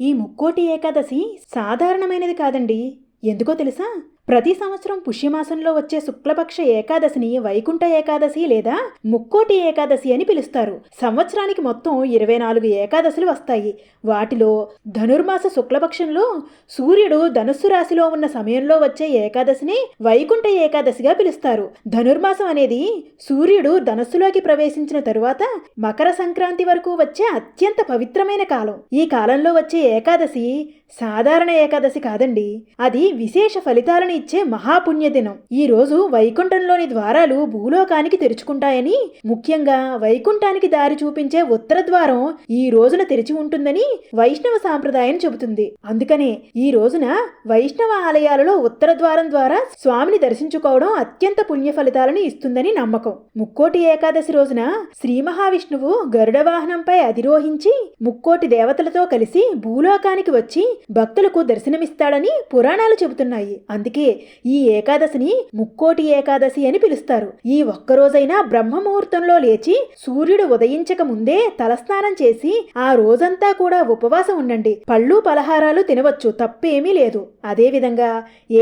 ఈ ముక్కోటి ఏకాదశి సాధారణమైనది కాదండి. ఎందుకో తెలుసా? ప్రతి సంవత్సరం పుష్యమాసంలో వచ్చే శుక్లపక్ష ఏకాదశిని వైకుంఠ ఏకాదశి లేదా ముక్కోటి ఏకాదశి అని పిలుస్తారు. సంవత్సరానికి మొత్తం ఇరవై నాలుగు ఏకాదశులు వస్తాయి. వాటిలో ధనుర్మాస శుక్లపక్షంలో సూర్యుడు ధనుస్సు రాశిలో ఉన్న సమయంలో వచ్చే ఏకాదశిని వైకుంఠ ఏకాదశిగా పిలుస్తారు. ధనుర్మాసం అనేది సూర్యుడు ధనస్సులోకి ప్రవేశించిన తరువాత మకర సంక్రాంతి వరకు వచ్చే అత్యంత పవిత్రమైన కాలం. ఈ కాలంలో వచ్చే ఏకాదశి సాధారణ ఏకాదశి కాదండి. అది విశేష ఫలితాలను ఇచ్చే మహాపుణ్యదినం. ఈ రోజు వైకుంఠంలోని ద్వారాలు భూలోకానికి తెరుచుకుంటాయని ముఖ్యంగా వైకుంఠానికి దారి చూపించే ఉత్తర ద్వారం ఈ రోజున తెరిచి ఉంటుందని వైష్ణవ సాంప్రదాయం చెబుతుంది. అందుకనే ఈ రోజున వైష్ణవ ఆలయాలలో ఉత్తర ద్వారం ద్వారా స్వామిని దర్శించుకోవడం అత్యంత పుణ్య ఫలితాలను ఇస్తుందని నమ్మకం. ముక్కోటి ఏకాదశి రోజున శ్రీ మహావిష్ణువు గరుడ వాహనంపై అధిరోహించి ముక్కోటి దేవతలతో కలిసి భూలోకానికి వచ్చి భక్తులకు దర్శనమిస్తాడని పురాణాలు చెబుతున్నాయి. అందుకే ఈ ఏకాదశిని ముక్కోటి ఏకాదశి అని పిలుస్తారు. ఈ ఒక్కరోజైనా బ్రహ్మ ముహూర్తంలో లేచి సూర్యుడు ఉదయించక ముందే తలస్నానం చేసి ఆ రోజంతా కూడా ఉపవాసం ఉండండి. పళ్ళు పలహారాలు తినవచ్చు తప్పేమీ లేదు. అదేవిధంగా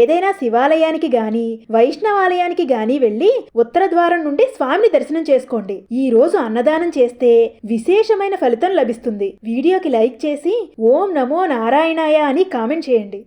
ఏదైనా శివాలయానికి గాని వైష్ణవాలయానికి గాని వెళ్ళి ఉత్తర ద్వారం నుండి స్వామిని దర్శనం చేసుకోండి. ఈ రోజు అన్నదానం చేస్తే విశేషమైన ఫలితం లభిస్తుంది. వీడియోకి లైక్ చేసి ఓం నమో నారాయణాయ అని కామెంట్ చేయండి.